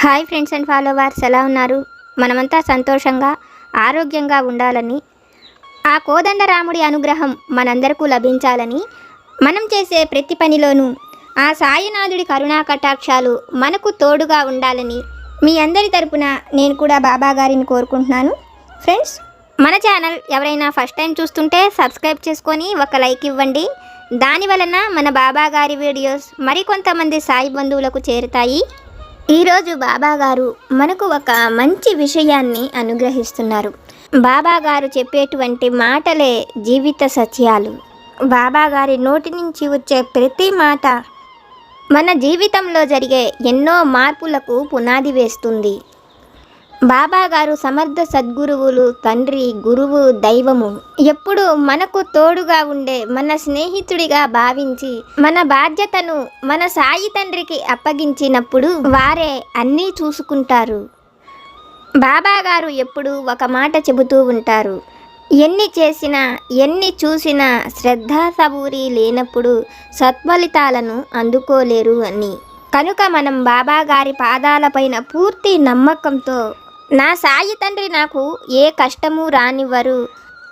Hi friends and followers ఎలా ఉన్నారు? మనమంతా సంతోషంగా ఆరోగ్యంగా ఉండాలని ఆ కోదండరాముడి అనుగ్రహం మనందరకు లభించాలని మనం చేసే ప్రతి పనిలోనూ ఆ సాయినాథుడి కరుణా కటాక్షాలు మనకు తోడుగా ఉండాలని మీ అందరి తరపున నేను కూడా బాబా గారిని కోరుకుంటున్నాను. ఫ్రెండ్స్ మన ఛానల్ ఎవరైనా ఫస్ట్ టైం చూస్తుంటే సబ్స్క్రైబ్ చేసుకొని ఒక లైక్ ఇవ్వండి. దాని వలన మన బాబా గారి వీడియోస్ మరికొంతమంది సాయి బంధువులకు చేరుతాయి. ఈరోజు బాబాగారు మనకు ఒక మంచి విషయాన్ని అనుగ్రహిస్తున్నారు. బాబాగారు చెప్పేటువంటి మాటలే జీవిత సత్యాలు. బాబాగారి నోటి నుంచి వచ్చే ప్రతి మాట మన జీవితంలో జరిగే ఎన్నో మార్పులకు పునాది వేస్తుంది. బాబాగారు సమర్థ సద్గురువులు తండ్రి గురువు దైవము. ఎప్పుడు మనకు తోడుగా ఉండే మన స్నేహితుడిగా భావించి మన బాధ్యతను మన సాయి తండ్రికి అప్పగించినప్పుడు వారే అన్నీ చూసుకుంటారు. బాబాగారు ఎప్పుడు ఒక మాట చెబుతూ ఉంటారు. ఎన్ని చేసినా ఎన్ని చూసినా శ్రద్ధా సబూరి లేనప్పుడు సత్ఫలితాలను అందుకోలేరు అని. కనుక మనం బాబాగారి పాదాలపైన పూర్తి నమ్మకంతో నా సాయి తండ్రి నాకు ఏ కష్టము రానివ్వరు.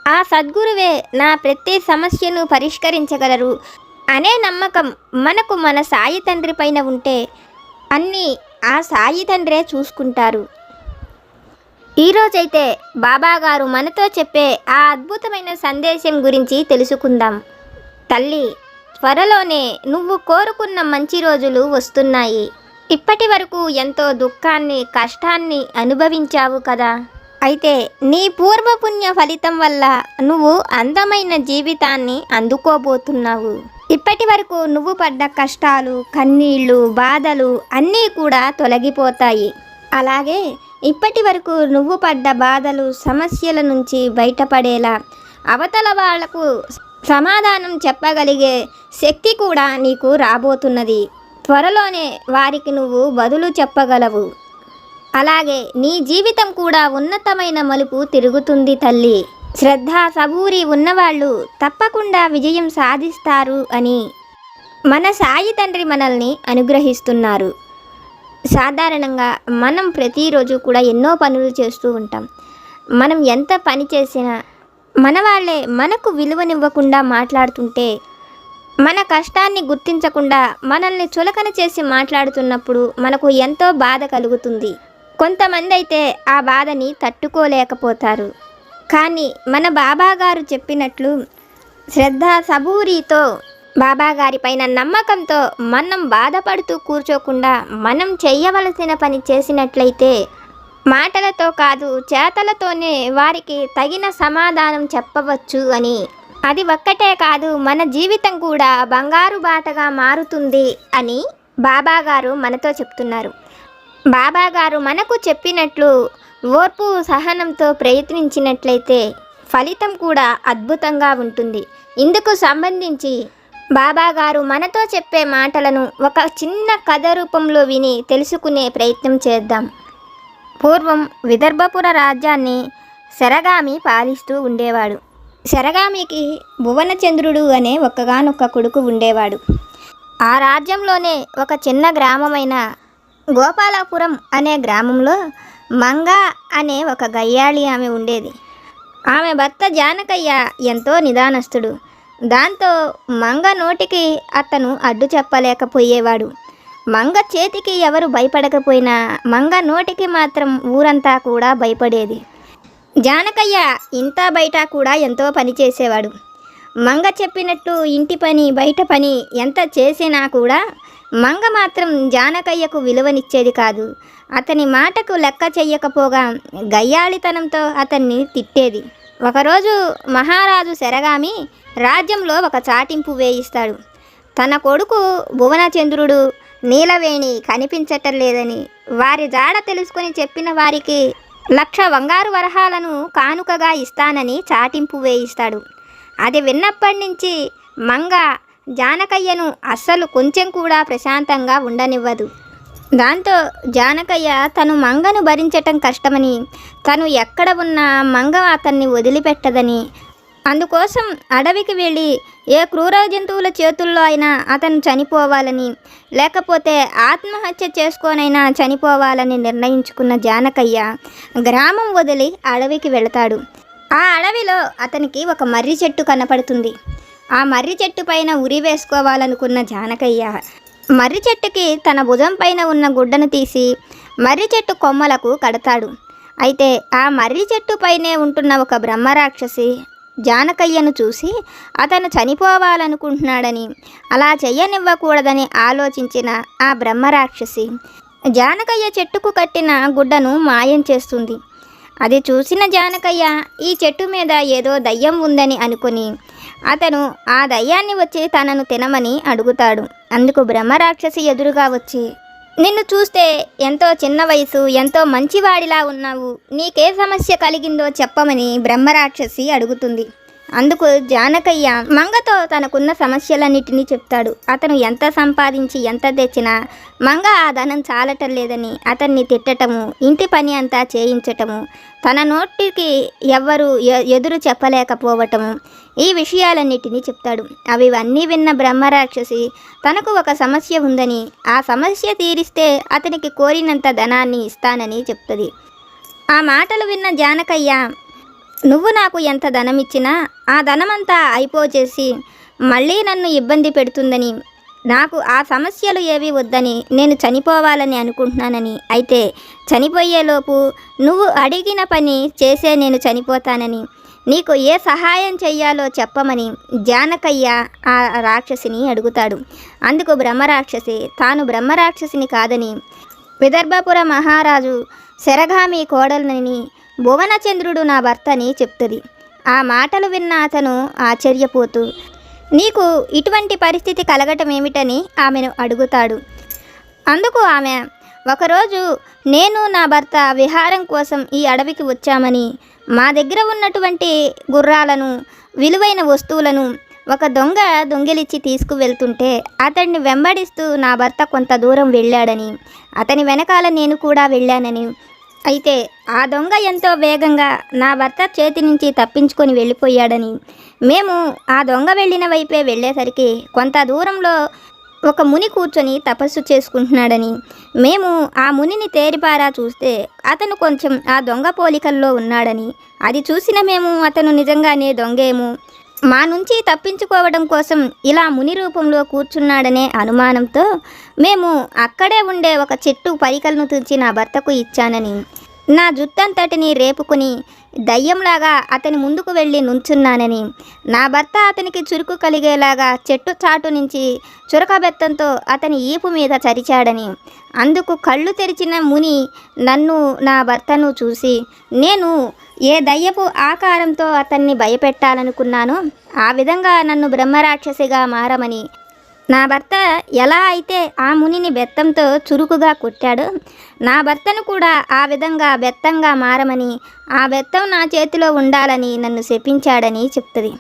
ఆ సద్గురువే నా ప్రతి సమస్యను పరిష్కరించగలరు అనే నమ్మకం మనకు మన సాయి తండ్రి పైన ఉంటే అన్నీ ఆ సాయి తండ్రే చూసుకుంటారు. ఈరోజైతే బాబా గారు మనతో చెప్పే ఆ అద్భుతమైన సందేశం గురించి తెలుసుకుందాం. తల్లి త్వరలోనే నువ్వు కోరుకున్న మంచి రోజులు వస్తున్నాయి. ఇప్పటి వరకు ఎంతో దుఃఖాన్ని కష్టాన్ని అనుభవించావు కదా. అయితే నీ పూర్వపుణ్య ఫలితం వల్ల నువ్వు అందమైన జీవితాన్ని అందుకోబోతున్నావు. ఇప్పటి వరకు నువ్వు పడ్డ కష్టాలు కన్నీళ్ళు బాధలు అన్నీ కూడా తొలగిపోతాయి. అలాగే ఇప్పటి వరకు నువ్వు పడ్డ బాధలు సమస్యల నుంచి బయటపడేలా అవతల వాళ్ళకు సమాధానం చెప్పగలిగే శక్తి కూడా నీకు రాబోతున్నది. త్వరలోనే వారికి నువ్వు బదులు చెప్పగలవు. అలాగే నీ జీవితం కూడా ఉన్నతమైన మలుపు తిరుగుతుంది తల్లి. శ్రద్ధ సబూరి ఉన్నవాళ్ళు తప్పకుండా విజయం సాధిస్తారు అని మన సాయి తండ్రి మనల్ని అనుగ్రహిస్తున్నారు. సాధారణంగా మనం ప్రతిరోజు కూడా ఎన్నో పనులు చేస్తూ ఉంటాం. మనం ఎంత పని చేసినా మన వాళ్ళే మనకు విలువనివ్వకుండా మాట్లాడుతుంటే మన కష్టాన్ని గుర్తించకుండా మనల్ని చులకన చేసి మాట్లాడుతున్నప్పుడు మనకు ఎంతో బాధ కలుగుతుంది. కొంతమంది అయితే ఆ బాధని తట్టుకోలేకపోతారు. కానీ మన బాబాగారు చెప్పినట్లు శ్రద్ధ సబూరితో బాబాగారిపైన పైన నమ్మకంతో మనం బాధపడుతూ కూర్చోకుండా మనం చేయవలసిన పని చేసినట్లయితే మాటలతో కాదు చేతలతోనే వారికి తగిన సమాధానం చెప్పవచ్చు అని అది ఒక్కటే కాదు మన జీవితం కూడా బంగారు బాటగా మారుతుంది అని బాబాగారు మనతో చెప్తున్నారు. బాబాగారు మనకు చెప్పినట్లు ఓర్పు సహనంతో ప్రయత్నించినట్లయితే ఫలితం కూడా అద్భుతంగా ఉంటుంది. ఇందుకు సంబంధించి బాబాగారు మనతో చెప్పే మాటలను ఒక చిన్న కథ రూపంలో విని తెలుసుకునే ప్రయత్నం చేద్దాం. పూర్వం విదర్భపుర రాజ్యాన్ని శరగామి పాలిస్తూ ఉండేవాడు. శరగామికి భువనచంద్రుడు అనే ఒక్కగానొక్క కొడుకు ఉండేవాడు. ఆ రాజ్యంలోనే ఒక చిన్న గ్రామమైన గోపాలపురం అనే గ్రామంలో మంగ అనే ఒక గయ్యాళి ఆమె ఉండేది. ఆమె భర్త జానకయ్య ఎంతో నిదానస్తుడు దాంతో మంగ నోటికి అతను అడ్డు చెప్పలేకపోయేవాడు. మంగ చేతికి ఎవరు భయపడకపోయినా మంగ నోటికి మాత్రం ఊరంతా కూడా భయపడేది. జానకయ్య ఇంత బయట కూడా ఎంతో పని చేసేవాడు. మంగ చెప్పినట్టు ఇంటి పని బయట పని ఎంత చేసినా కూడా మంగ మాత్రం జానకయ్యకు విలువనిచ్చేది కాదు. అతని మాటకు లెక్క చెయ్యకపోగా గయ్యాళితనంతో అతన్ని తిట్టేది. ఒకరోజు మహారాజు శరగామి రాజ్యంలో ఒక చాటింపు వేయిస్తాడు. తన కొడుకు భువనచంద్రుడు నీలవేణి కనిపించటం లేదని వారి జాడ తెలుసుకొని చెప్పిన వారికి లక్ష బంగారు వరహాలను కానుకగా ఇస్తానని చాటింపు వేయిస్తాడు. అది విన్నప్పటి నుంచి మంగ జానకయ్యను అస్సలు కొంచెం కూడా ప్రశాంతంగా ఉండనివ్వదు. దాంతో జానకయ్య తను మంగను భరించటం కష్టమని తను ఎక్కడ ఉన్నా మంగ అతన్ని వదిలిపెట్టదని అందుకోసం అడవికి వెళ్ళి ఏ క్రూర జంతువుల చేతుల్లో అయినా అతను చనిపోవాలని లేకపోతే ఆత్మహత్య చేసుకోనైనా చనిపోవాలని నిర్ణయించుకున్న జానకయ్య గ్రామం వదిలి అడవికి వెళతాడు. ఆ అడవిలో అతనికి ఒక మర్రి చెట్టు కనపడుతుంది. ఆ మర్రి చెట్టు పైన ఉరి వేసుకోవాలనుకున్న జానకయ్య మర్రి చెట్టుకి తన భుజం పైన ఉన్న గుడ్డను తీసి మర్రి చెట్టు కొమ్మలకు కడతాడు. అయితే ఆ మర్రి చెట్టు పైనే ఉంటున్న ఒక బ్రహ్మరాక్షసి జానకయ్యను చూసి అతను చనిపోవాలనుకుంటున్నాడని అలా చెయ్యనివ్వకూడదని ఆలోచించిన ఆ బ్రహ్మరాక్షసి జానకయ్య చెట్టుకు కట్టిన గుడ్డను మాయం చేస్తుంది. అది చూసిన జానకయ్య ఈ చెట్టు మీద ఏదో దయ్యం ఉందని అనుకుని అతను ఆ దయ్యాన్ని వచ్చి తనను తినమని అడుగుతాడు. అందుకు బ్రహ్మరాక్షసి ఎదురుగా వచ్చి నిన్ను చూస్తే ఎంతో చిన్న వయసు ఎంతో మంచివాడిలా ఉన్నావు. నీకే సమస్య కలిగిందో చెప్పమని బ్రహ్మరాక్షసి అడుగుతుంది. అందుకు జానకయ్య మంగతో తనకున్న సమస్యలన్నిటినీ చెప్తాడు. అతను ఎంత సంపాదించి ఎంత తెచ్చినా మంగ ఆ ధనం చాలటం లేదని అతన్ని తిట్టటము ఇంటి పని అంతా చేయించటము తన నోటికి ఎవ్వరు ఎ- ఎదురు చెప్పలేకపోవటము ఈ విషయాలన్నిటినీ చెప్తాడు. అవి అన్నీ విన్న బ్రహ్మరాక్షసి తనకు ఒక సమస్య ఉందని ఆ సమస్య తీరిస్తే అతనికి కోరినంత ధనాన్ని ఇస్తానని చెప్తుంది. ఆ మాటలు విన్న జానకయ్య నువ్వు నాకు ఎంత ధనం ఇచ్చినా ఆ ధనమంతా అయిపోచేసి మళ్ళీ నన్ను ఇబ్బంది పెడుతుందని నాకు ఆ సమస్యలు ఏవి వద్దని నేను చనిపోవాలని అనుకుంటున్నానని అయితే చనిపోయేలోపు నువ్వు అడిగిన పని చేసే నేను చనిపోతానని నీకు ఏ సహాయం చెయ్యాలో చెప్పమని జానకయ్య ఆ రాక్షసిని అడుగుతాడు. అందుకు బ్రహ్మరాక్షసి తాను బ్రహ్మరాక్షసిని కాదని విదర్భపుర మహారాజు శరగామి కోడలని భువనచంద్రుడు నా భర్తని చెప్తుంది. ఆ మాటలు విన్న అతను ఆశ్చర్యపోతూ నీకు ఇటువంటి పరిస్థితి కలగటం ఏమిటని ఆమెను అడుగుతాడు. అందుకు ఆమె ఒకరోజు నేను నా భర్త విహారం కోసం ఈ అడవికి వచ్చామని మా దగ్గర ఉన్నటువంటి గుర్రాలను విలువైన వస్తువులను ఒక దొంగ దొంగిలిచ్చి తీసుకువెళ్తుంటే అతన్ని వెంబడిస్తూ నా భర్త కొంత దూరం వెళ్ళాడని అతని వెనకాల నేను కూడా వెళ్ళానని. అయితే ఆ దొంగ ఎంతో వేగంగా నా భర్త చేతి నుంచి తప్పించుకొని వెళ్ళిపోయాడని. మేము ఆ దొంగ వెళ్ళిన వైపే వెళ్ళేసరికి కొంత దూరంలో ఒక ముని కూర్చొని తపస్సు చేసుకుంటున్నాడని. మేము ఆ మునిని తేరిపారా చూస్తే అతను కొంచెం ఆ దొంగ పోలికల్లో ఉన్నాడని. అది చూసిన మేము అతను నిజంగానే దొంగేమో. మా నుంచి తప్పించుకోవడం కోసం ఇలా ముని రూపంలో కూర్చున్నాడనే అనుమానంతో మేము అక్కడే ఉండే ఒక చెట్టు పరికలను తుంచి నా భర్తకు ఇచ్చానని. నా జుట్టంతటిని రేపుకుని దయ్యంలాగా అతని ముందుకు వెళ్ళి నుంచున్నానని. నా భర్త అతనికి చురుకు కలిగేలాగా చెట్టు చాటు నుంచి చురకబెత్తంతో అతని ఈపు మీద చరిచాడని. అందుకు కళ్ళు తెరిచిన ముని నన్ను నా భర్తను చూసి నేను ఏ దయ్యపు ఆకారంతో అతన్ని భయపెట్టాలనుకున్నానో ఆ విధంగా నన్ను బ్రహ్మరాక్షసిగా మారమని. నా భర్త ఎలా అయితే ఆ మునిని బెత్తంతో చురుకుగా కొట్టాడో నా భర్తను కూడా ఆ విధంగా బెత్తంగా మారమని ఆ బెత్తం నా చేతిలో ఉండాలని నన్ను శపించాడని చెప్తుంది.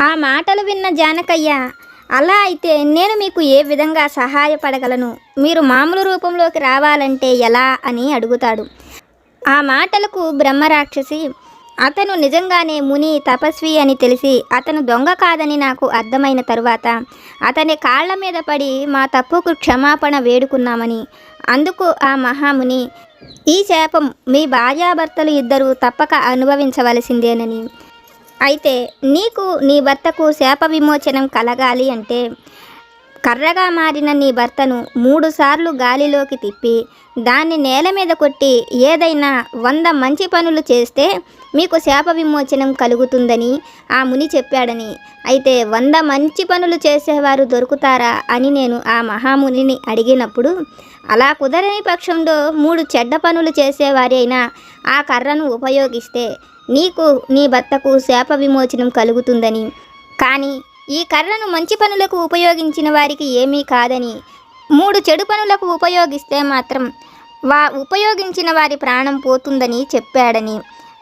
ఆ మాటలు విన్న జానకయ్య అలా అయితే నేను మీకు ఏ విధంగా సహాయపడగలను? మీరు మామూలు రూపంలోకి రావాలంటే ఎలా? అని అడుగుతాడు. ఆ మాటలకు బ్రహ్మరాక్షసి అతను నిజంగానే ముని తపస్వి అని తెలిసి అతను దొంగ కాదని నాకు అర్థమైన తరువాత అతని కాళ్ళ మీద పడి మా తప్పుకు క్షమాపణ వేడుకున్నామని. అందుకు ఆ మహాముని ఈ శాపం మీ భార్యాభర్తలు ఇద్దరూ తప్పక అనుభవించవలసిందేనని. అయితే నీకు నీ భర్తకు శాప విమోచనం కలగాలి అంటే కర్రగా మారిన నీ భర్తను మూడుసార్లు గాలిలోకి తిప్పి దాన్ని నేల మీద కొట్టి ఏదైనా వంద మంచి పనులు చేస్తే మీకు శాప విమోచనం కలుగుతుందని ఆ ముని చెప్పాడని. అయితే వంద మంచి పనులు చేసేవారు దొరుకుతారా అని నేను ఆ మహామునిని అడిగినప్పుడు అలా కుదరని పక్షంలో మూడు చెడ్డ పనులు చేసేవారైనా ఆ కర్రను ఉపయోగిస్తే నీకు నీ భర్తకు శాప విమోచనం కలుగుతుందని. కానీ ఈ కర్రను మంచి పనులకు ఉపయోగించిన వారికి ఏమీ కాదని. మూడు చెడు పనులకు ఉపయోగిస్తే మాత్రం వా ఉపయోగించిన వారి ప్రాణం పోతుందని చెప్పాడని.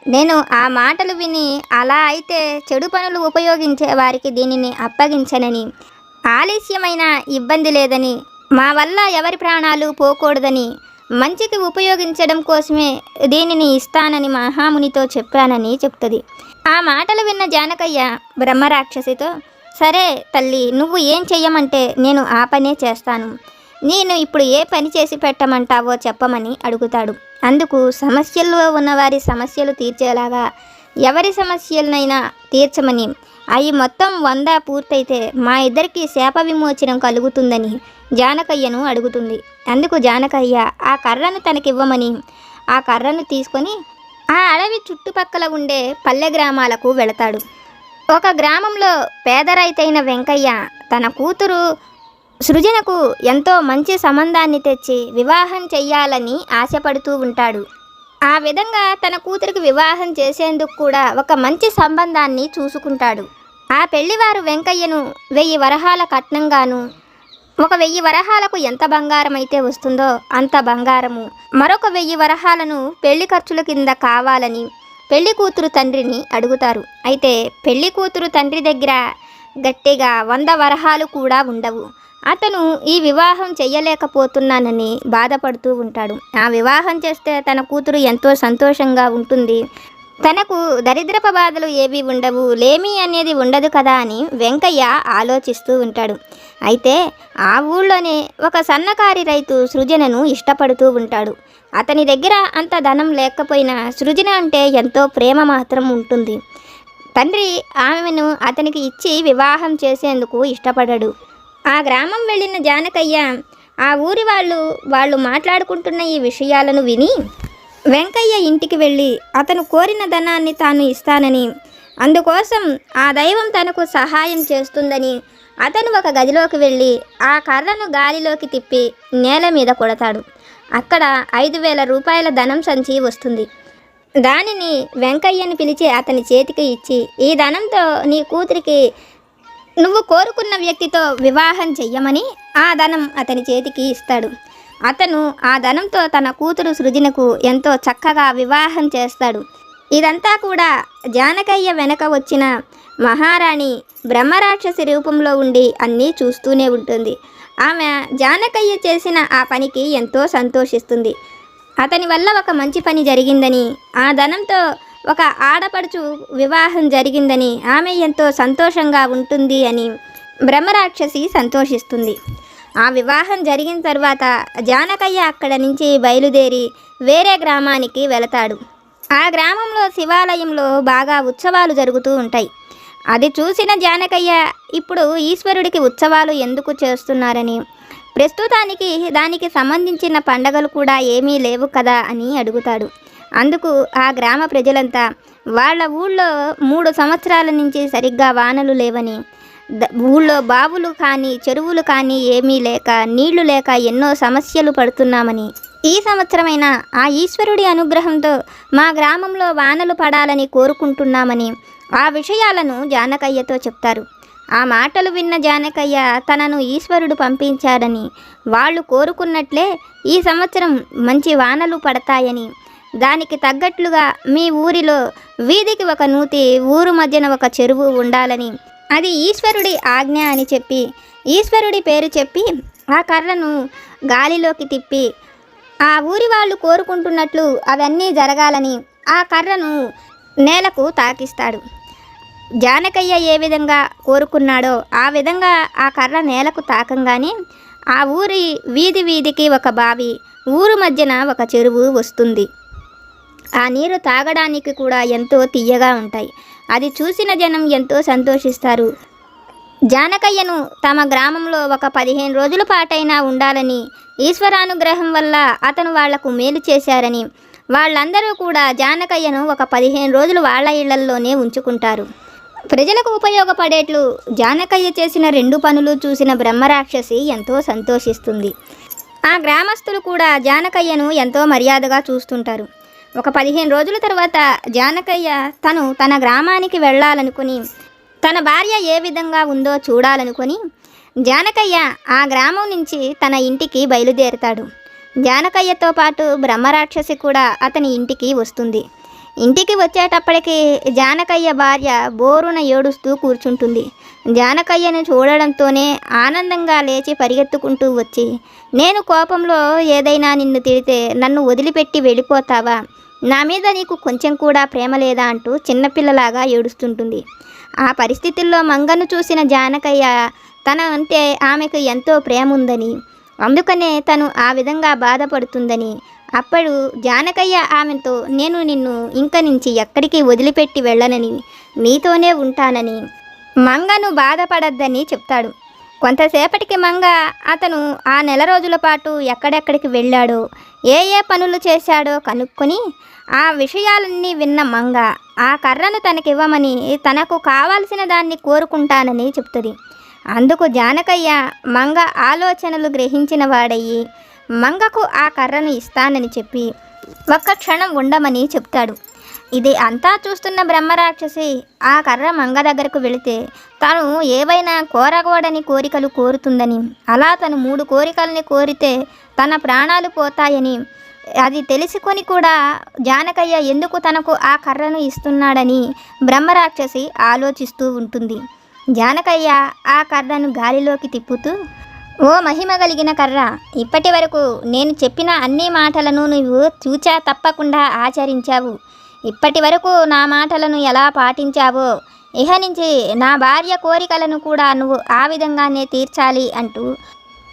నేను ఆ మాటలు విని అలా అయితే చెడు పనులు ఉపయోగించే వారికి దీనిని అప్పగించనని. ఆలస్యమైన ఇబ్బంది లేదని. మా వల్ల ఎవరి ప్రాణాలు పోకూడదని. మంచికి ఉపయోగించడం కోసమే దీనిని ఇస్తానని మహామునితో చెప్పానని చెప్తుంది. ఆ మాటలు విన్న జానకయ్య బ్రహ్మరాక్షసితో సరే తల్లి నువ్వు ఏం చెయ్యమంటే నేను ఆ పనే చేస్తాను. నేను ఇప్పుడు ఏ పని చేసి పెట్టమంటావో చెప్పమని అడుగుతాడు. అందుకు సమస్యల్లో ఉన్నవారి సమస్యలు తీర్చేలాగా ఎవరి సమస్యలనైనా తీర్చమని. అవి మొత్తం వంద పూర్తయితే మా ఇద్దరికి శాప విమోచనం కలుగుతుందని జానకయ్యను అడుగుతుంది. అందుకు జానకయ్య ఆ కర్రను తనకివ్వమని. ఆ కర్రను తీసుకొని ఆ అడవి చుట్టుపక్కల ఉండే పల్లె గ్రామాలకు వెళతాడు. ఒక గ్రామంలో పేద రైతైన వెంకయ్య తన కూతురు సృజనకు ఎంతో మంచి సంబంధాన్ని తెచ్చి వివాహం చెయ్యాలని ఆశపడుతూ ఉంటాడు. ఆ విధంగా తన కూతురికి వివాహం చేసేందుకు కూడా ఒక మంచి సంబంధాన్ని చూసుకుంటాడు. ఆ పెళ్ళివారు వెంకయ్యను వెయ్యి వరహాల కట్నంగాను ఒక వెయ్యి వరహాలకు ఎంత బంగారం అయితే వస్తుందో అంత బంగారము మరొక వెయ్యి వరహాలను పెళ్ళి ఖర్చుల కింద కావాలని పెళ్ళి కూతురు తండ్రిని అడుగుతారు. అయితే పెళ్ళి కూతురు తండ్రి దగ్గర గట్టిగా వంద వరహాలు కూడా ఉండవు. అతను ఈ వివాహం చేయలేకపోతున్నానని బాధపడుతూ ఉంటాడు. ఆ వివాహం చేస్తే తన కూతురు ఎంతో సంతోషంగా ఉంటుంది. తనకు దరిద్రప బాధలు ఏవి ఉండవు. లేమి అనేది ఉండదు కదా అని వెంకయ్య ఆలోచిస్తూ ఉంటాడు. అయితే ఆ ఊళ్ళోనే ఒక సన్నకారి రైతు సృజనను ఇష్టపడుతూ ఉంటాడు. అతని దగ్గర అంత ధనం లేకపోయినా సృజన అంటే ఎంతో ప్రేమ మాత్రం ఉంటుంది. తండ్రి ఆమెను అతనికి ఇచ్చి వివాహం చేసేందుకు ఇష్టపడడు. ఆ గ్రామం వెళ్ళిన జానకయ్య ఆ ఊరి వాళ్ళు వాళ్ళు మాట్లాడుకుంటున్న ఈ విషయాలను విని వెంకయ్య ఇంటికి వెళ్ళి అతను కోరిన ధనాన్ని తాను ఇస్తానని అందుకోసం ఆ దైవం తనకు సహాయం చేస్తుందని అతను ఒక గదిలోకి వెళ్ళి ఆ కర్రను గాలిలోకి తిప్పి నేల మీద కొడతాడు. అక్కడ ఐదు వేల రూపాయల ధనం సంచి వస్తుంది. దానిని వెంకయ్యని పిలిచి అతని చేతికి ఇచ్చి ఈ ధనంతో నీ కూతురికి నువ్వు కోరుకున్న వ్యక్తితో వివాహం చెయ్యమని ఆ ధనం అతని చేతికి ఇస్తాడు. అతను ఆ ధనంతో తన కూతురు సృజనకు ఎంతో చక్కగా వివాహం చేస్తాడు. ఇదంతా కూడా జానకయ్య వెనక వచ్చిన మహారాణి బ్రహ్మరాక్షసి రూపంలో ఉండి అన్నీ చూస్తూనే ఉంటుంది. ఆమె జానకయ్య చేసిన ఆ పనికి ఎంతో సంతోషిస్తుంది. అతని వల్ల ఒక మంచి పని జరిగిందని ఆ ధనంతో ఒక ఆడపడుచు వివాహం జరిగిందని ఆమె ఎంతో సంతోషంగా ఉంటుంది అని బ్రహ్మరాక్షసి సంతోషిస్తుంది. ఆ వివాహం జరిగిన తర్వాత జానకయ్య అక్కడ నుంచి బయలుదేరి వేరే గ్రామానికి వెళతాడు. ఆ గ్రామంలో శివాలయంలో బాగా ఉత్సవాలు జరుగుతూ ఉంటాయి. అది చూసిన జానకయ్య ఇప్పుడు ఈశ్వరుడికి ఉత్సవాలు ఎందుకు చేస్తున్నారని ప్రస్తుతానికి దానికి సంబంధించిన పండగలు కూడా ఏమీ లేవు కదా అని అడుగుతాడు. అందుకు ఆ గ్రామ ప్రజలంతా వాళ్ళ ఊళ్ళో మూడు సంవత్సరాల నుంచి సరిగ్గా వానలు లేవని ఊళ్ళో బావులు కానీ చెరువులు కానీ ఏమీ లేక నీళ్ళు లేక ఎన్నో సమస్యలు పడుతున్నామని ఈ సంవత్సరమైనా ఆ ఈశ్వరుడి అనుగ్రహంతో మా గ్రామంలో వానలు పడాలని కోరుకుంటున్నామని ఆ విషయాలను జానకయ్యతో చెప్తారు. ఆ మాటలు విన్న జానకయ్య తనను ఈశ్వరుడు పంపించాడని వాళ్ళు కోరుకున్నట్లే ఈ సంవత్సరం మంచి వానలు పడతాయని దానికి తగ్గట్లుగా మీ ఊరిలో వీధికి ఒక నూతి ఊరు మధ్యన ఒక చెరువు ఉండాలని అది ఈశ్వరుడి ఆజ్ఞ అని చెప్పి ఈశ్వరుడి పేరు చెప్పి ఆ కర్రను గాలిలోకి తిప్పి ఆ ఊరి వాళ్ళు కోరుకుంటున్నట్లు అవన్నీ జరగాలని ఆ కర్రను నేలకు తాకిస్తాడు. జానకయ్య ఏ విధంగా కోరుకున్నాడో ఆ విధంగా ఆ కర్ర నేలకు తాకంగానే ఆ ఊరి వీధి వీధికి ఒక బావి ఊరు మధ్యన ఒక చెరువు వస్తుంది. ఆ నీరు తాగడానికి కూడా ఎంతో తీయగా ఉంటాయి. అది చూసిన జనం ఎంతో సంతోషిస్తారు. జానకయ్యను తమ గ్రామంలో ఒక పదిహేను రోజుల పాటైనా ఉండాలని ఈశ్వరానుగ్రహం వల్ల అతను వాళ్ళకు మేలు చేశారని. వాళ్ళందరూ కూడా జానకయ్యను ఒక పదిహేను రోజులు వాళ్ళ ఇళ్ళల్లోనే ఉంచుకుంటారు. ప్రజలకు ఉపయోగపడేట్లు జానకయ్య చేసిన రెండు పనులు చూసిన బ్రహ్మరాక్షసి ఎంతో సంతోషిస్తుంది. ఆ గ్రామస్తులు కూడా జానకయ్యను ఎంతో మర్యాదగా చూస్తుంటారు. ఒక పదిహేను రోజుల తర్వాత జానకయ్య తను తన గ్రామానికి వెళ్ళాలనుకుని తన భార్య ఏ విధంగా ఉందో చూడాలనుకొని జానకయ్య ఆ గ్రామం నుంచి తన ఇంటికి బయలుదేరుతాడు. జానకయ్యతో పాటు బ్రహ్మరాక్షసి కూడా అతని ఇంటికి వస్తుంది. ఇంటికి వచ్చేటప్పటికి జానకయ్య భార్య బోరున ఏడుస్తూ కూర్చుంటుంది. జానకయ్యను చూడడంతోనే ఆనందంగా లేచి పరిగెత్తుకుంటూ వచ్చి నేను కోపంలో ఏదైనా నిన్ను తిడితే నన్ను వదిలిపెట్టి వెళ్ళిపోతావా? నా మీద నీకు కొంచెం కూడా ప్రేమ లేదా? అంటూ చిన్నపిల్లలాగా ఏడుస్తుంటుంది. ఆ పరిస్థితుల్లో మంగను చూసిన జానకయ్య తన అంటే ఆమెకు ఎంతో ప్రేమ ఉందని అందుకనే తను ఆ విధంగా బాధపడుతుందని. అప్పుడు జానకయ్య ఆమెతో నేను నిన్ను ఇంక నుంచి ఎక్కడికి వదిలిపెట్టి వెళ్ళనని నీతోనే ఉంటానని. మంగను బాధపడద్దని చెప్తాడు. కొంతసేపటికి మంగ అతను ఆ నెల రోజుల పాటు ఎక్కడెక్కడికి వెళ్ళాడో ఏ ఏ పనులు చేశాడో కనుక్కొని ఆ విషయాలన్నీ విన్న మంగ ఆ కర్రను తనకివ్వమని తనకు కావాల్సిన దాన్ని కోరుకుంటానని చెప్తుంది. అందుకు జానకయ్య మంగ ఆలోచనలు గ్రహించిన వాడయ్యి మంగకు ఆ కర్రను ఇస్తానని చెప్పి ఒక్క క్షణం ఉండమని చెప్తాడు. ఇది అంతా చూస్తున్న బ్రహ్మరాక్షసి ఆ కర్ర మంగ దగ్గరకు వెళితే తను ఏవైనా కోరకూడని కోరికలు కోరుతుందని అలా తను మూడు కోరికల్ని కోరితే తన ప్రాణాలు పోతాయని అది తెలుసుకొని కూడా జానకయ్య ఎందుకు తనకు ఆ కర్రను ఇస్తున్నాడని బ్రహ్మరాక్షసి ఆలోచిస్తూ ఉంటుంది. జానకయ్య ఆ కర్రను గాలిలోకి తిప్పుతూ ఓ మహిమ కలిగిన కర్ర ఇప్పటి వరకు నేను చెప్పిన అన్ని మాటలను నువ్వు చూచా తప్పకుండా ఆచరించావు. ఇప్పటి వరకు నా మాటలను ఎలా పాటించావో ఇహ నుంచి నా భార్య కోరికలను కూడా నువ్వు ఆ విధంగానే తీర్చాలి అంటూ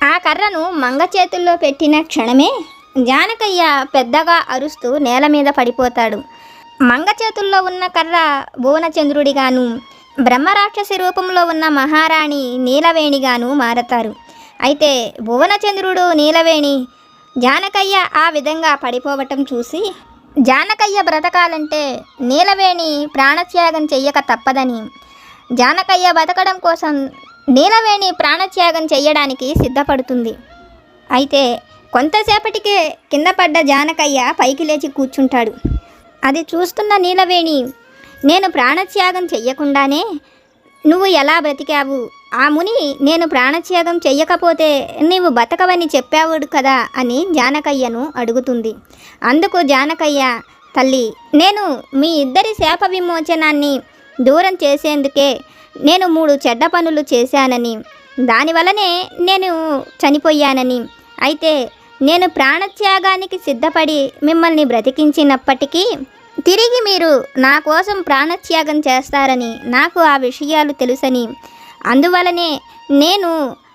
ఆ కర్రను మంగ చేతుల్లో పెట్టిన క్షణమే జానకయ్య పెద్దగా అరుస్తూ నేల మీద పడిపోతాడు. మంగ చేతుల్లో ఉన్న కర్ర భువనచంద్రుడిగాను బ్రహ్మరాక్షసి రూపంలో ఉన్న మహారాణి నీలవేణిగాను మారతారు. అయితే భువనచంద్రుడు నీలవేణి జానకయ్య ఆ విధంగా పడిపోవటం చూసి జానకయ్య బ్రతకాలంటే నీలవేణి ప్రాణత్యాగం చెయ్యక తప్పదని. జానకయ్య బతకడం కోసం నీలవేణి ప్రాణత్యాగం చెయ్యడానికి సిద్ధపడుతుంది. అయితే కొంతసేపటికే కింద పడ్డ జానకయ్య పైకి లేచి కూర్చుంటాడు. అది చూస్తున్న నీలవేణి నేను ప్రాణత్యాగం చెయ్యకుండానే నువ్వు ఎలా బ్రతికావు? ఆ ముని నేను ప్రాణత్యాగం చెయ్యకపోతే నీవు బతకవని చెప్పావుడు కదా అని జానకయ్యను అడుగుతుంది. అందుకు జానకయ్య తల్లి నేను మీ ఇద్దరి శాప విమోచనాన్ని దూరం చేసేందుకే నేను మూడు చెడ్డ పనులు చేశానని దానివల్లనే నేను చనిపోయానని అయితే నేను ప్రాణత్యాగానికి సిద్ధపడి మిమ్మల్ని బ్రతికించినప్పటికీ తిరిగి మీరు నా కోసం ప్రాణత్యాగం చేస్తారని నాకు ఆ విషయాలు తెలుసని. అందువలనే నేను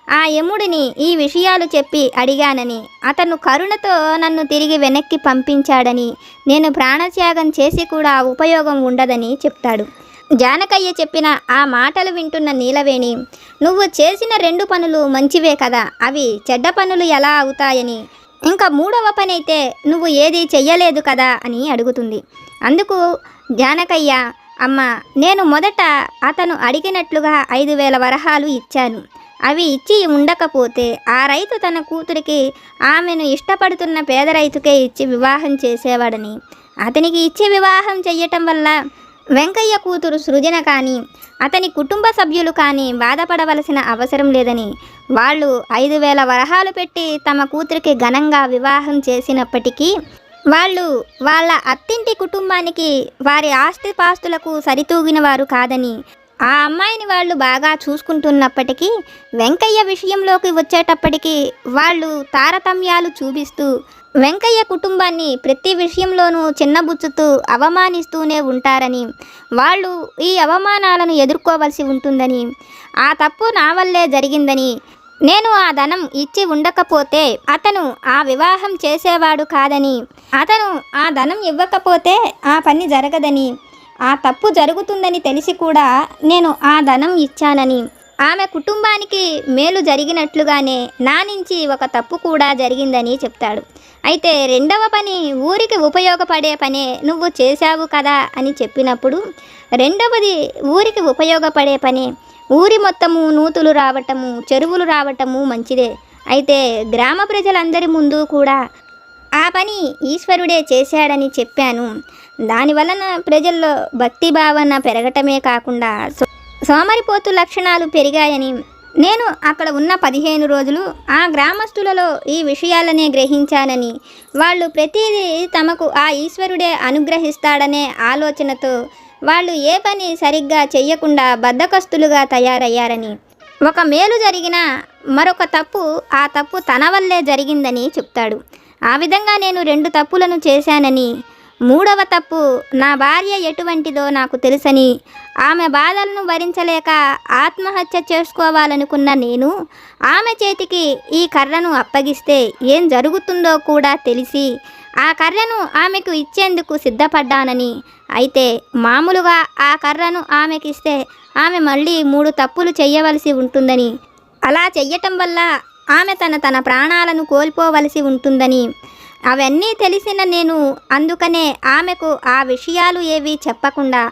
ఆ యముడిని ఈ విషయాలు చెప్పి అడిగానని అతను కరుణతో నన్ను తిరిగి వెనక్కి పంపించాడని నేను ప్రాణత్యాగం చేసి కూడా ఉపయోగం ఉండదని చెప్తాడు. జానకయ్య చెప్పిన ఆ మాటలు వింటున్న నీలవేణి నువ్వు చేసిన రెండు పనులు మంచివే కదా అవి చెడ్డ పనులు ఎలా అవుతాయని? ఇంకా మూడవ పని అయితే నువ్వు ఏది చెయ్యలేదు కదా అని అడుగుతుంది. అందుకు జానకయ్య అమ్మ నేను మొదట అతను అడిగినట్లుగా ఐదు వేల వరహాలు ఇచ్చాను. అవి ఇచ్చి ఉండకపోతే ఆ రైతు తన కూతురికి ఆమెను ఇష్టపడుతున్న పేద రైతుకే ఇచ్చి వివాహం చేసేవాడని. అతనికి ఇచ్చి వివాహం చెయ్యటం వల్ల వెంకయ్య కూతురు సృజన కానీ అతని కుటుంబ సభ్యులు కానీ బాధపడవలసిన అవసరం లేదని వాళ్ళు ఐదు వేల వరహాలు పెట్టి తమ కూతురికి ఘనంగా వివాహం చేసినప్పటికీ వాళ్ళు వాళ్ళ అత్తింటి కుటుంబానికి వారి ఆస్తిపాస్తులకు సరితూగిన వారు కాదని ఆ అమ్మాయిని వాళ్ళు బాగా చూసుకుంటున్నప్పటికీ వెంకయ్య విషయంలోకి వచ్చేటప్పటికీ వాళ్ళు తారతమ్యాలు చూపిస్తూ వెంకయ్య కుటుంబాన్ని ప్రతి విషయంలోనూ చిన్నబుచ్చుతూ అవమానిస్తూనే ఉంటారని వాళ్ళు ఈ అవమానాలను ఎదుర్కోవలసి ఉంటుందని ఆ తప్పు నా వల్లే జరిగిందని నేను ఆ ధనం ఇచ్చి ఉండకపోతే అతను ఆ వివాహం చేసేవాడు కాదని అతను ఆ ధనం ఇవ్వకపోతే ఆ పని జరగదని ఆ తప్పు జరుగుతుందని తెలిసి కూడా నేను ఆ ధనం ఇచ్చానని. ఆమె కుటుంబానికి మేలు జరిగినట్లుగానే నా నుంచి ఒక తప్పు కూడా జరిగిందని చెప్తాడు. అయితే రెండవ పని ఊరికి ఉపయోగపడే పనే నువ్వు చేశావు కదా అని చెప్పినప్పుడు రెండవది ఊరికి ఉపయోగపడే పని ఊరి మొత్తము నూతులు రావటము చెరువులు రావటము మంచిదే. అయితే గ్రామ ప్రజలందరి ముందు కూడా ఆ పని ఈశ్వరుడే చేశాడని చెప్పాను. దానివలన ప్రజల్లో భక్తి భావన పెరగటమే కాకుండా సో- సోమరిపోతు లక్షణాలు పెరిగాయని నేను అక్కడ ఉన్న పదిహేను రోజులు ఆ గ్రామస్తులలో ఈ విషయాలనే గ్రహించానని వాళ్ళు ప్రతిదీ తమకు ఆ ఈశ్వరుడే అనుగ్రహిస్తాడనే ఆలోచనతో వాళ్ళు ఏ పని సరిగ్గా చెయ్యకుండా బద్ధకస్తులుగా తయారయ్యారని. ఒక మేలు జరిగినా మరొక తప్పు ఆ తప్పు తన వల్లే జరిగిందని చెప్తాడు. ఆ విధంగా నేను రెండు తప్పులను చేశానని మూడవ తప్పు నా భార్య ఎటువంటిదో నాకు తెలుసని ఆమె బాధలను భరించలేక ఆత్మహత్య చేసుకోవాలనుకున్న నేను ఆమె చేతికి ఈ కర్రను అప్పగిస్తే ఏం జరుగుతుందో కూడా తెలిసి ఆ కర్రను ఆమెకు ఇచ్చేందుకు సిద్ధపడ్డానని. అయితే మామూలుగా ఆ కర్రను ఆమెకిస్తే ఆమె మళ్ళీ మూడు తప్పులు చేయవలసి ఉంటుందని. అలా చెయ్యటం వల్ల ఆమె తన తన ప్రాణాలను కోల్పోవలసి ఉంటుందని. అవన్నీ తెలిసిన నేను అందుకనే ఆమెకు ఆ విషయాలు ఏవి చెప్పకుండా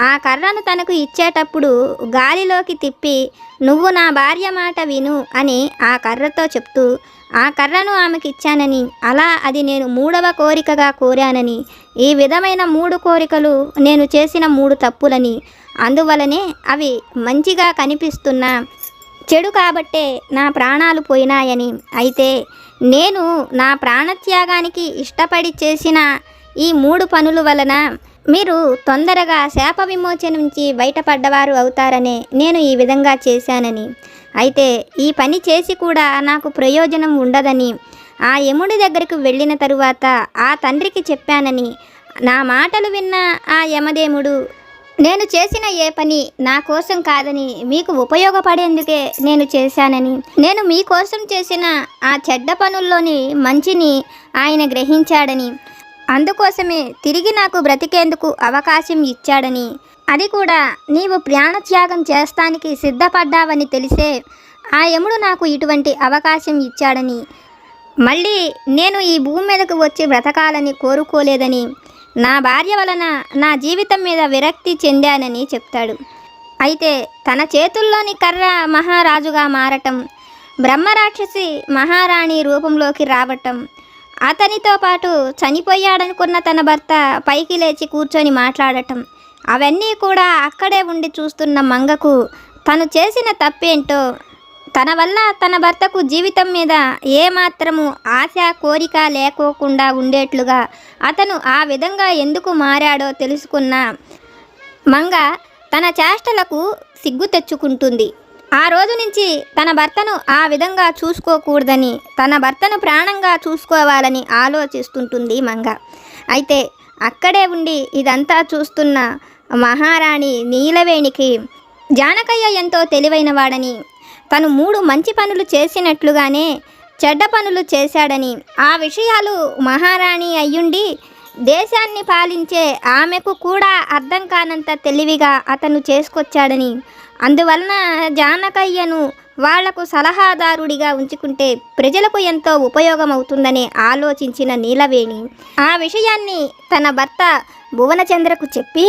ఆ కర్రను తనకు ఇచ్చేటప్పుడు గాలిలోకి తిప్పి నువ్వు నా భార్య మాట విను అని ఆ కర్రతో చెప్తూ ఆ కర్రను ఆమెకి ఇచ్చానని అలా అది నేను మూడవ కోరికగా కోరానని ఈ విధమైన మూడు కోరికలు నేను చేసిన మూడు తప్పులని. అందువలనే అవి మంచిగా కనిపిస్తున్నా. చెడు కాబట్టే నా ప్రాణాలు పోయినాయని. అయితే నేను నా ప్రాణత్యాగానికి ఇష్టపడి చేసిన ఈ మూడు పనుల వలన మీరు తొందరగా శాప విమోచన నుంచి బయటపడ్డవారు అవుతారనే నేను ఈ విధంగా చేశానని. అయితే ఈ పని చేసి కూడా నాకు ప్రయోజనం ఉండదని ఆ యముడి దగ్గరకు వెళ్ళిన తరువాత ఆ తండ్రికి చెప్పానని నా మాటలు విన్న ఆ యమదేముడు నేను చేసిన ఏ పని నా కోసం కాదని మీకు ఉపయోగపడేందుకే నేను చేశానని. నేను మీకోసం చేసిన ఆ చెడ్డ పనుల్లోని మంచిని ఆయన గ్రహించాడని. అందుకోసమే తిరిగి నాకు బ్రతికేందుకు అవకాశం ఇచ్చాడని. అది కూడా నీవు ప్రాణత్యాగం చేస్తానికి సిద్ధపడ్డావని తెలిసే ఆ యముడు నాకు ఇటువంటి అవకాశం ఇచ్చాడని. మళ్ళీ నేను ఈ భూమి మీదకు వచ్చి బ్రతకాలని కోరుకోలేదని నా భార్య వలన నా జీవితం మీద విరక్తి చెందానని చెప్తాడు. అయితే తన చేతుల్లోని కర్ర మహారాజుగా మారటం బ్రహ్మరాక్షసి మహారాణి రూపంలోకి రావటం అతనితో పాటు చనిపోయాడనుకున్న తన భర్త పైకి లేచి కూర్చొని మాట్లాడటం అవన్నీ కూడా అక్కడే ఉండి చూస్తున్న మంగకు తను చేసిన తప్పేంటో తన వల్ల తన భర్తకు జీవితం మీద ఏమాత్రము ఆశ కోరిక లేకోకుండా ఉండేట్లుగా అతను ఆ విధంగా ఎందుకు మారాడో తెలుసుకున్న మంగ తన చేష్టలకు సిగ్గు తెచ్చుకుంటుంది. ఆ రోజు నుంచి తన భర్తను ఆ విధంగా చూసుకోకూడదని తన భర్తను ప్రాణంగా చూసుకోవాలని ఆలోచిస్తుంటుంది మంగ. అయితే అక్కడే ఉండి ఇదంతా చూస్తున్న మహారాణి నీలవేణికి జానకయ్య ఎంతో తెలివైనవాడని తను మూడు మంచి పనులు చేసినట్లుగానే చెడ్డ పనులు చేశాడని ఆ విషయాలు మహారాణి అయ్యుండి దేశాన్ని పాలించే ఆమెకు కూడా అర్థం కానంత తెలివిగా అతను చేసుకొచ్చాడని అందువలన జానకయ్యను వాళ్ళకు సలహాదారుడిగా ఉంచుకుంటే ప్రజలకు ఎంతో ఉపయోగమవుతుందని ఆలోచించిన నీలవేణి ఆ విషయాన్ని తన భర్త భువనచంద్రకు చెప్పి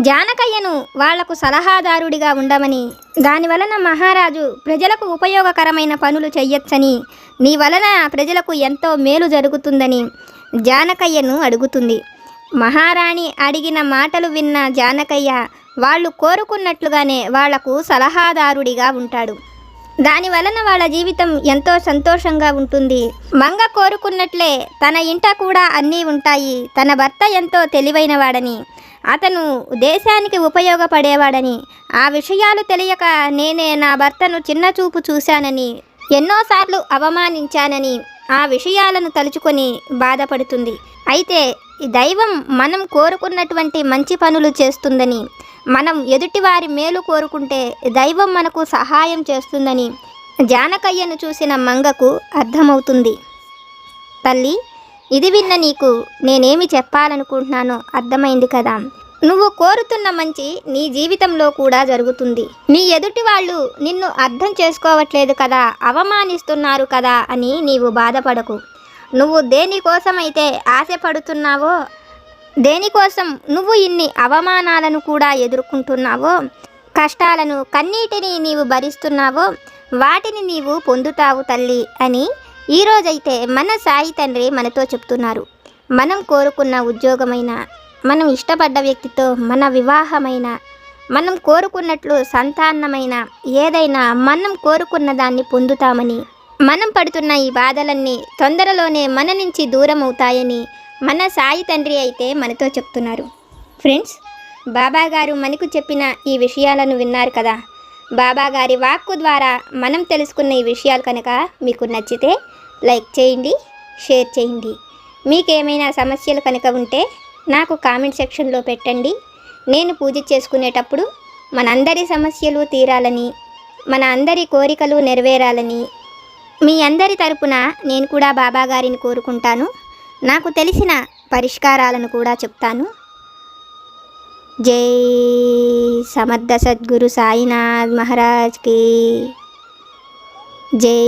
జానకయ్యను వాళ్ళకు సలహాదారుడిగా ఉండమని దాని వలన మహారాజు ప్రజలకు ఉపయోగకరమైన పనులు చెయ్యొచ్చని నీ వలన ప్రజలకు ఎంతో మేలు జరుగుతుందని జానకయ్యను అడుగుతుంది మహారాణి అడిగిన మాటలు విన్న జానకయ్య వాళ్ళు కోరుకున్నట్లుగానే వాళ్ళకు సలహాదారుడిగా ఉంటాడు. దాని వలన వాళ్ళ జీవితం ఎంతో సంతోషంగా ఉంటుంది. మంగ కోరుకున్నట్లే తన ఇంట కూడా అన్నీ ఉంటాయి. తన భర్త ఎంతో తెలివైనవాడని అతను దేశానికి ఉపయోగపడేవాడని ఆ విషయాలు తెలియక నేనే నా భర్తను చిన్నచూపు చూశానని ఎన్నోసార్లు అవమానించానని ఆ విషయాలను తలుచుకొని బాధపడుతుంది. అయితే దైవం మనం కోరుకున్నటువంటి మంచి పనులు చేస్తుందని మనం ఎదుటివారి మేలు కోరుకుంటే దైవం మనకు సహాయం చేస్తుందని జానకయ్యను చూసిన మంగకు అర్థమవుతుంది. తల్లి ఇది విన్న నీకు నేనేమి చెప్పాలనుకుంటున్నానో అర్థమైంది కదా. నువ్వు కోరుతున్న మంచి నీ జీవితంలో కూడా జరుగుతుంది. నీ ఎదుటి వాళ్ళు నిన్ను అర్థం చేసుకోవట్లేదు కదా అవమానిస్తున్నారు కదా అని నీవు బాధపడకు. నువ్వు దేనికోసమైతే ఆశపడుతున్నావో దేనికోసం నువ్వు ఇన్ని అవమానాలను కూడా ఎదుర్కొంటున్నావో? కష్టాలను కన్నీటిని నీవు భరిస్తున్నావో? వాటిని నీవు పొందుతావు తల్లి అని ఈరోజైతే మన సాయి తండ్రి మనతో చెప్తున్నారు. మనం కోరుకున్న ఉద్యోగమైన మనం ఇష్టపడ్డ వ్యక్తితో మన వివాహమైన మనం కోరుకున్నట్లు సంతానమైన ఏదైనా మనం కోరుకున్న దాన్ని పొందుతామని మనం పడుతున్న ఈ బాధలన్నీ తొందరలోనే మన నుంచి దూరం అవుతాయని మన సాయి తండ్రి అయితే మనతో చెప్తున్నారు. ఫ్రెండ్స్ బాబా గారు మనకు చెప్పిన ఈ విషయాలను విన్నారు కదా. బాబా గారి వాక్కు ద్వారా మనం తెలుసుకున్న ఈ విషయాలు కనుక మీకు నచ్చితే లైక్ చేయండి షేర్ చేయండి. మీకేమైనా సమస్యలు కనుక ఉంటే నాకు కామెంట్ సెక్షన్లో పెట్టండి. నేను పూజ చేసుకునేటప్పుడు మనందరి సమస్యలు తీరాలని మన అందరి కోరికలు నెరవేరాలని మీ అందరి తరపున నేను కూడా బాబా గారిని కోరుకుంటాను. నాకు తెలిసిన పరిష్కారాలను కూడా చెప్తాను. జై సమర్థ సద్గురు సాయినాథ్ మహారాజ్కి జై